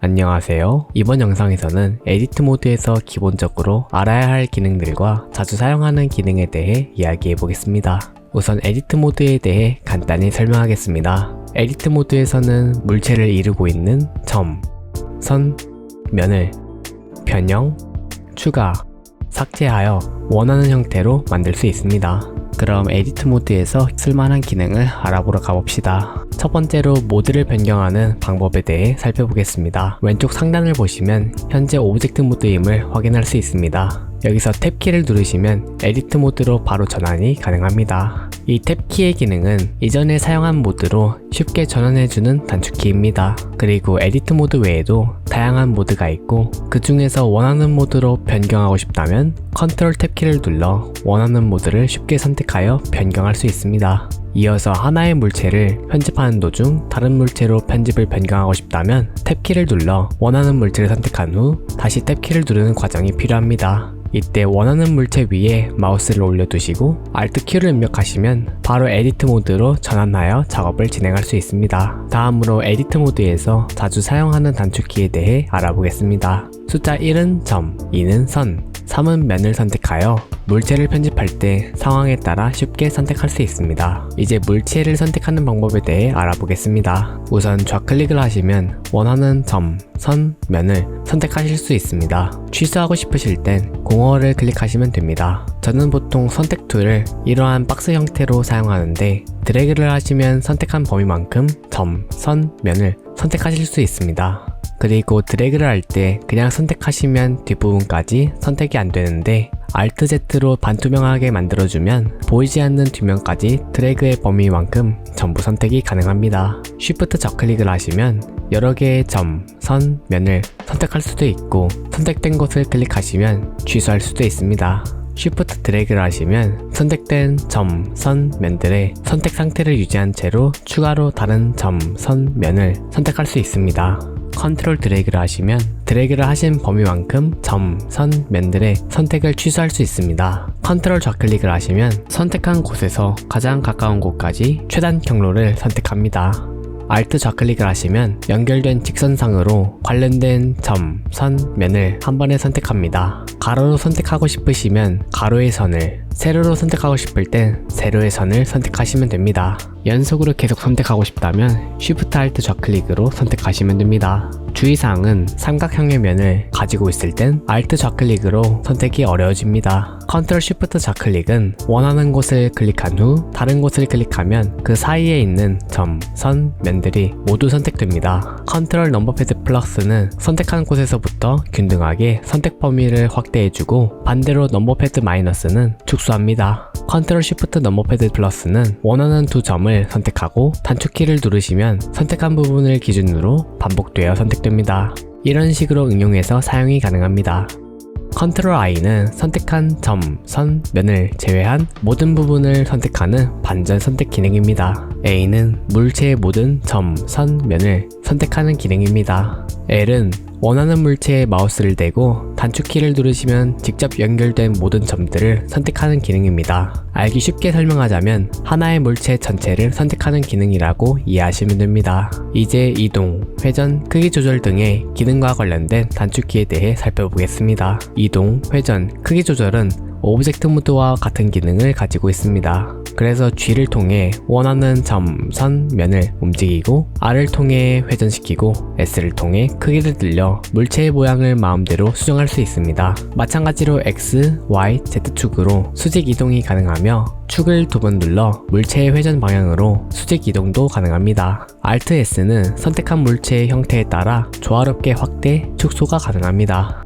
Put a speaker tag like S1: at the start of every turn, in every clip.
S1: 안녕하세요. 이번 영상에서는 에디트 모드에서 기본적으로 알아야 할 기능들과 자주 사용하는 기능에 대해 이야기해 보겠습니다. 우선 에디트 모드에 대해 간단히 설명하겠습니다. 에디트 모드에서는 물체를 이루고 있는 점, 선, 면을 변형, 추가, 삭제하여 원하는 형태로 만들 수 있습니다. 그럼 에디트 모드에서 쓸만한 기능을 알아보러 가봅시다. 첫 번째로 모드를 변경하는 방법에 대해 살펴보겠습니다. 왼쪽 상단을 보시면 현재 오브젝트 모드임을 확인할 수 있습니다. 여기서 탭키를 누르시면 에디트 모드로 바로 전환이 가능합니다. 이 탭키의 기능은 이전에 사용한 모드로 쉽게 전환해주는 단축키입니다. 그리고 에디트 모드 외에도 다양한 모드가 있고 그 중에서 원하는 모드로 변경하고 싶다면 컨트롤 탭키를 눌러 원하는 모드를 쉽게 선택하여 변경할 수 있습니다. 이어서 하나의 물체를 편집하는 도중 다른 물체로 편집을 변경하고 싶다면 탭키를 눌러 원하는 물체를 선택한 후 다시 탭키를 누르는 과정이 필요합니다. 이때 원하는 물체 위에 마우스를 올려두시고 Alt 키를 입력하시면 바로 에디트 모드로 전환하여 작업을 진행할 수 있습니다. 다음으로 에디트 모드에서 자주 사용하는 단축키에 대해 알아보겠습니다. 숫자 1은 점, 2는 선, 3은 면을 선택하여 물체를 편집할 때 상황에 따라 쉽게 선택할 수 있습니다. 이제 물체를 선택하는 방법에 대해 알아보겠습니다. 우선 좌클릭을 하시면 원하는 점, 선, 면을 선택하실 수 있습니다. 취소하고 싶으실 땐 공허를 클릭하시면 됩니다. 저는 보통 선택 툴을 이러한 박스 형태로 사용하는데 드래그를 하시면 선택한 범위만큼 점, 선, 면을 선택하실 수 있습니다. 그리고 드래그를 할 때 그냥 선택하시면 뒷부분까지 선택이 안 되는데 Alt Z로 반투명하게 만들어주면 보이지 않는 뒷면까지 드래그의 범위만큼 전부 선택이 가능합니다. Shift 좌클릭을 하시면 여러 개의 점, 선, 면을 선택할 수도 있고 선택된 곳을 클릭하시면 취소할 수도 있습니다. Shift 드래그를 하시면 선택된 점, 선, 면들의 선택 상태를 유지한 채로 추가로 다른 점, 선, 면을 선택할 수 있습니다. 컨트롤 드래그를 하시면 드래그를 하신 범위만큼 점, 선, 면들의 선택을 취소할 수 있습니다. 컨트롤 좌클릭을 하시면 선택한 곳에서 가장 가까운 곳까지 최단 경로를 선택합니다. Alt 좌클릭을 하시면 연결된 직선상으로 관련된 점, 선, 면을 한 번에 선택합니다. 가로로 선택하고 싶으시면 가로의 선을, 세로로 선택하고 싶을 땐 세로의 선을 선택하시면 됩니다. 연속으로 계속 선택하고 싶다면 Shift Alt 좌클릭으로 선택하시면 됩니다. 주의사항은 삼각형의 면을 가지고 있을 땐 Alt 좌클릭으로 선택이 어려워집니다. Ctrl Shift 좌클릭은 원하는 곳을 클릭한 후 다른 곳을 클릭하면 그 사이에 있는 점, 선, 면들이 모두 선택됩니다. Ctrl 넘버패드 플러스는 선택한 곳에서부터 균등하게 선택 범위를 확대해주고 반대로 넘버패드 마이너스는 축소 합니다. Ctrl Shift 넘버패드 플러스는 원하는 두 점을 선택하고 단축키를 누르시면 선택한 부분을 기준으로 반복되어 선택됩니다. 이런 식으로 응용해서 사용이 가능합니다. 컨트롤 I는 선택한 점, 선, 면을 제외한 모든 부분을 선택하는 반전 선택 기능입니다. A는 물체의 모든 점, 선, 면을 선택하는 기능입니다. L은 원하는 물체에 마우스를 대고 단축키를 누르시면 직접 연결된 모든 점들을 선택하는 기능입니다. 알기 쉽게 설명하자면 하나의 물체 전체를 선택하는 기능이라고 이해하시면 됩니다. 이제 이동, 회전, 크기 조절 등의 기능과 관련된 단축키에 대해 살펴보겠습니다. 이동, 회전, 크기 조절은 오브젝트 모드와 같은 기능을 가지고 있습니다. 그래서 G를 통해 원하는 점, 선, 면을 움직이고 R을 통해 회전시키고 S를 통해 크기를 늘려 물체의 모양을 마음대로 수정할 수 있습니다. 마찬가지로 X, Y, Z축으로 수직 이동이 가능하며 축을 두 번 눌러 물체의 회전 방향으로 수직 이동도 가능합니다. Alt S는 선택한 물체의 형태에 따라 조화롭게 확대, 축소가 가능합니다.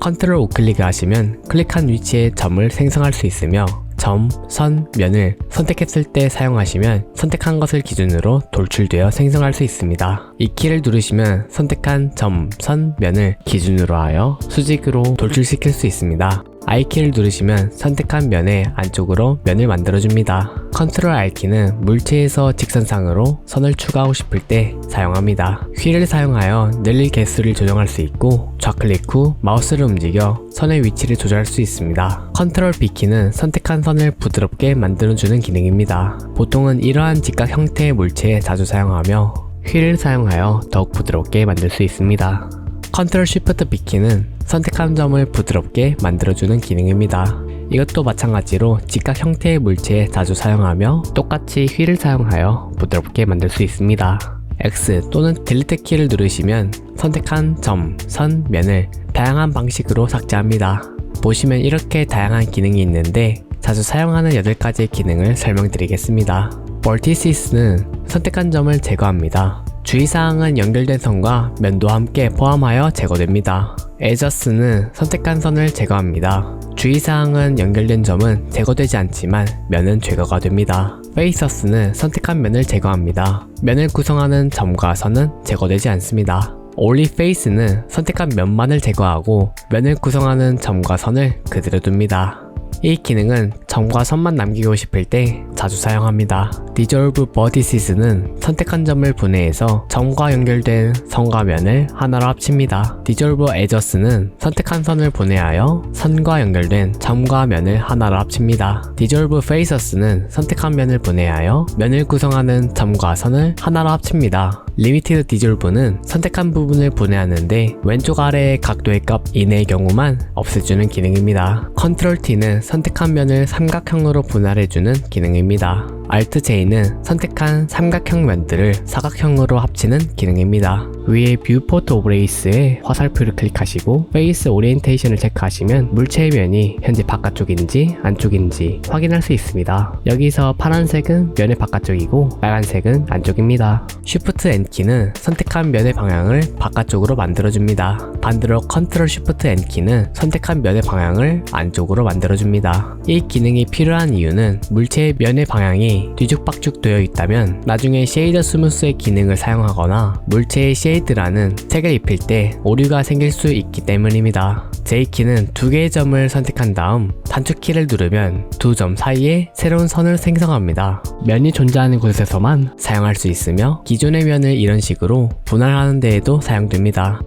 S1: 컨트롤 우클릭을 하시면 클릭한 위치에 점을 생성할 수 있으며 점, 선, 면을 선택했을 때 사용하시면 선택한 것을 기준으로 돌출되어 생성할 수 있습니다. 이 키를 누르시면 선택한 점, 선, 면을 기준으로 하여 수직으로 돌출시킬 수 있습니다. I키를 누르시면 선택한 면의 안쪽으로 면을 만들어줍니다. 컨트롤 R키는 물체에서 직선상으로 선을 추가하고 싶을 때 사용합니다. 휠을 사용하여 늘릴 개수를 조정할 수 있고 좌클릭 후 마우스를 움직여 선의 위치를 조절할 수 있습니다. 컨트롤 B키는 선택한 선을 부드럽게 만들어주는 기능입니다. 보통은 이러한 직각 형태의 물체에 자주 사용하며 휠을 사용하여 더욱 부드럽게 만들 수 있습니다. 컨트롤 쉬프트 B키는 선택한 점을 부드럽게 만들어주는 기능입니다. 이것도 마찬가지로 직각 형태의 물체에 자주 사용하며 똑같이 휠을 사용하여 부드럽게 만들 수 있습니다. X 또는 딜리트 키를 누르시면 선택한 점, 선, 면을 다양한 방식으로 삭제합니다. 보시면 이렇게 다양한 기능이 있는데 자주 사용하는 8가지의 기능을 설명드리겠습니다. Vertices는 선택한 점을 제거합니다. 주의사항은 연결된 선과 면도 함께 포함하여 제거됩니다. Edges는 선택한 선을 제거합니다. 주의사항은 연결된 점은 제거되지 않지만 면은 제거가 됩니다. Faces는 선택한 면을 제거합니다. 면을 구성하는 점과 선은 제거되지 않습니다. Only Face는 선택한 면만을 제거하고 면을 구성하는 점과 선을 그대로 둡니다. 이 기능은 점과 선만 남기고 싶을 때 자주 사용합니다. Dissolve Vertices는 선택한 점을 분해해서 점과 연결된 선과 면을 하나로 합칩니다. Dissolve Edges는 선택한 선을 분해하여 선과 연결된 점과 면을 하나로 합칩니다. Dissolve Faces는 선택한 면을 분해하여 면을 구성하는 점과 선을 하나로 합칩니다. 리미티드 디졸브는 선택한 부분을 분해하는데 왼쪽 아래의 각도의 값 이내의 경우만 없애주는 기능입니다. 컨트롤 T는 선택한 면을 삼각형으로 분할해주는 기능입니다. Alt J는 선택한 삼각형 면들을 사각형으로 합치는 기능입니다. 위에 뷰포트 오브 레이스의 화살표를 클릭하시고 페이스 오리엔테이션을 체크하시면 물체의 면이 현재 바깥쪽인지 안쪽인지 확인할 수 있습니다. 여기서 파란색은 면의 바깥쪽이고 빨간색은 안쪽입니다. Shift N키는 선택한 면의 방향을 바깥쪽으로 만들어줍니다. 반대로 Ctrl Shift N키는 선택한 면의 방향을 안쪽으로 만들어줍니다. 이 기능이 필요한 이유는 물체의 면의 방향이 뒤죽박죽 되어 있다면 나중에 쉐이더 스무스의 기능을 사용하거나 물체의 쉐이드라는 색을 입힐 때 오류가 생길 수 있기 때문입니다. J키는 두 개의 점을 선택한 다음 단축키를 누르면 두 점 사이에 새로운 선을 생성합니다. 면이 존재하는 곳에서만 사용할 수 있으며 기존의 면을 이런 식으로 분할하는 데에도 사용됩니다.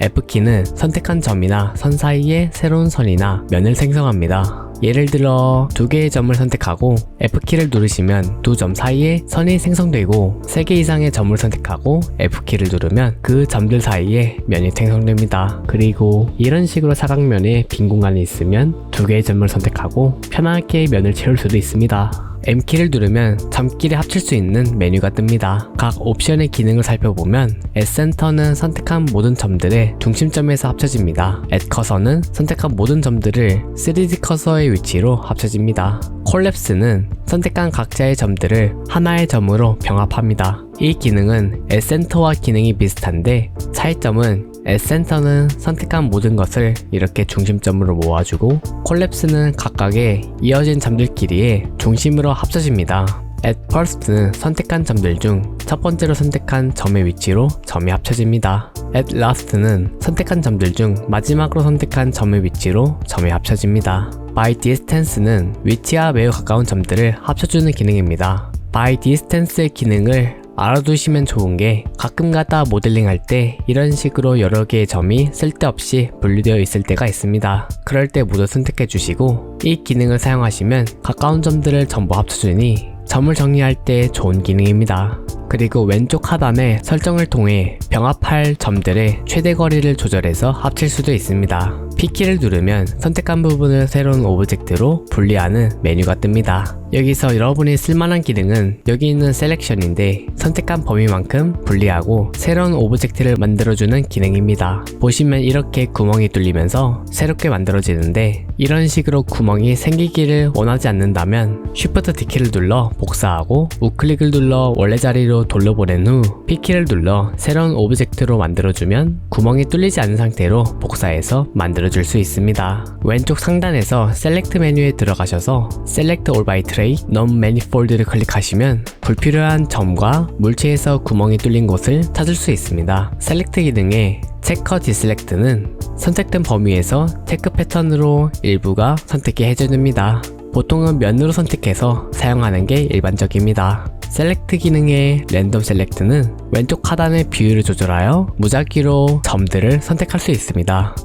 S1: F키는 선택한 점이나 선 사이에 새로운 선이나 면을 생성합니다. 예를 들어 두 개의 점을 선택하고 F키를 누르시면 두 점 사이에 선이 생성되고 세 개 이상의 점을 선택하고 F키를 누르면 그 점들 사이에 면이 생성됩니다. 그리고 이런 식으로 사각면에 빈 공간이 있으면 두 개의 점을 선택하고 편하게 면을 채울 수도 있습니다. M키를 누르면 점끼리 합칠 수 있는 메뉴가 뜹니다. 각 옵션의 기능을 살펴보면 S센터는 선택한 모든 점들의 중심점에서 합쳐집니다. Add 커서는 선택한 모든 점들을 3D 커서의 위치로 합쳐집니다. 콜랩스는 선택한 각자의 점들을 하나의 점으로 병합합니다. 이 기능은 S센터와 기능이 비슷한데 차이점은 S센터는 선택한 모든 것을 이렇게 중심점으로 모아주고 콜랩스는 각각의 이어진 점들끼리의 중심으로 합쳐집니다. At first는 선택한 점들 중 첫 번째로 선택한 점의 위치로 점이 합쳐집니다. At last는 선택한 점들 중 마지막으로 선택한 점의 위치로 점이 합쳐집니다. By distance는 위치와 매우 가까운 점들을 합쳐주는 기능입니다. By distance의 기능을 알아두시면 좋은 게 가끔가다 모델링 할 때 이런 식으로 여러 개의 점이 쓸데없이 분리되어 있을 때가 있습니다. 그럴 때 모두 선택해 주시고 이 기능을 사용하시면 가까운 점들을 전부 합쳐주니 점을 정리할 때 좋은 기능입니다. 그리고 왼쪽 하단에 설정을 통해 병합할 점들의 최대 거리를 조절해서 합칠 수도 있습니다. P키를 누르면 선택한 부분을 새로운 오브젝트로 분리하는 메뉴가 뜹니다. 여기서 여러분이 쓸만한 기능은 여기 있는 셀렉션인데 선택한 범위만큼 분리하고 새로운 오브젝트를 만들어주는 기능입니다. 보시면 이렇게 구멍이 뚫리면서 새롭게 만들어지는데 이런 식으로 구멍이 생기기를 원하지 않는다면 Shift D키를 눌러 복사하고 우클릭을 눌러 원래 자리로 돌려보낸 후 P키를 눌러 새로운 오브젝트로 만들어주면 구멍이 뚫리지 않은 상태로 복사해서 만들어줄 수 있습니다. 왼쪽 상단에서 셀렉트 메뉴에 들어가셔서 Select All by Tray, Non Manifold를 클릭하시면 불필요한 점과 물체에서 구멍이 뚫린 곳을 찾을 수 있습니다. 셀렉트 기능에 체커 디셀렉트는 선택된 범위에서 체크 패턴으로 일부가 선택이 해제됩니다. 보통은 면으로 선택해서 사용하는 게 일반적입니다. 셀렉트 기능의 랜덤 셀렉트는 왼쪽 하단의 비율을 조절하여 무작위로 점들을 선택할 수 있습니다.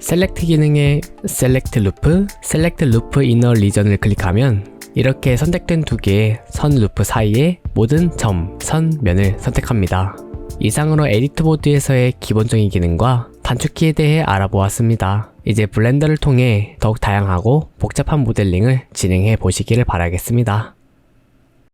S1: 셀렉트 기능의 셀렉트 루프, 셀렉트 루프 이너 리전을 클릭하면 이렇게 선택된 두 개의 선 루프 사이의 모든 점, 선, 면을 선택합니다. 이상으로 에디트 모드에서의 기본적인 기능과 단축키에 대해 알아보았습니다. 이제 블렌더를 통해 더욱 다양하고 복잡한 모델링을 진행해 보시기를 바라겠습니다.